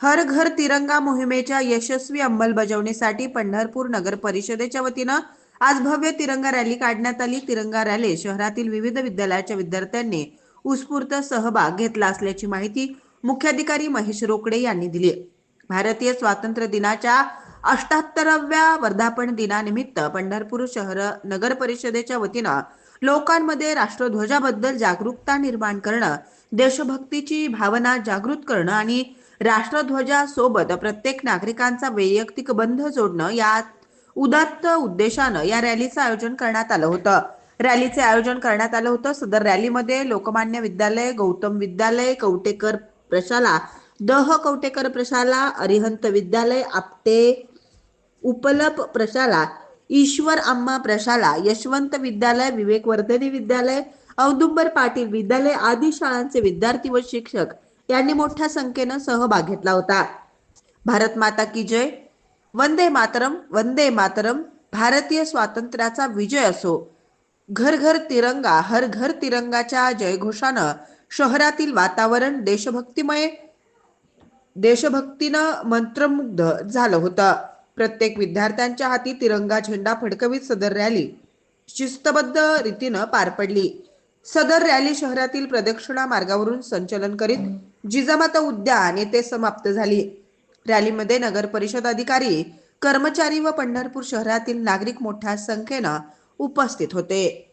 हर घर तिरंगा मोहिमेच्या यशस्वी अंमलबजावणीसाठी पंढरपूर नगर परिषदेच्या वतीनं आज भव्य तिरंगा रॅली काढण्यात आली. तिरंगा रॅली शहरातील विविध विद्यालयाच्या विद्यार्थ्यांनी उत्स्फूर्त सहभाग घेतला असल्याची माहिती मुख्याधिकारी महेश रोकडे यांनी दिली. भारतीय स्वातंत्र्य दिनाच्या अष्टाहत्तराव्या वर्धापन दिनानिमित्त पंढरपूर शहर नगर परिषदेच्या वतीनं लोकांमध्ये राष्ट्रध्वजाबद्दल जागरूकता निर्माण करणं देशभक्तीची भावना जागृत करणं आणि राष्ट्रध्वजासोबत प्रत्येक नागरिकांचा वैयक्तिक बंध जोडणं या उदात्त उद्देशानं या रॅलीचं आयोजन करण्यात आलं होतं. रॅलीचे आयोजन करण्यात आलं होतं. सदर रॅलीमध्ये लोकमान्य विद्यालय गौतम विद्यालय कवटेकर प्रशाला दह कवटेकर प्रशाला अरिहंत विद्यालय आपटे उपलप प्रशाला ईश्वर आम्मा प्रशाला यशवंत विद्यालय विवेकवर्धनी विद्यालय औदुंबर पाटील विद्यालय आदी शाळांचे विद्यार्थी व शिक्षक यांनी मोठ्या संख्येनं सहभाग घेतला होता. भारत माता की जय. वंदे मातरम वंदे मातरम. भारतीय स्वातंत्र्याचा विजय असो. घर घर तिरंगा हर घर तिरंगाच्या जयघोषानं शहरातील वातावरण देशभक्तिमय देशभक्तीनं मंत्रमुग्ध झालं होतं. प्रत्येक विद्यार्थ्यांच्या हाती तिरंगा झेंडा फडकवीत सदर रॅली शिस्तबद्ध रीतीनं पार पडली. सदर रॅली शहरातील प्रदक्षिणा मार्गावरून संचलन करीत जिजामाता उद्यान येथे समाप्त झाली. रॅलीमध्ये नगर परिषद अधिकारी कर्मचारी व पंढरपूर शहरातील नागरिक मोठ्या संख्येनं उपस्थित होते.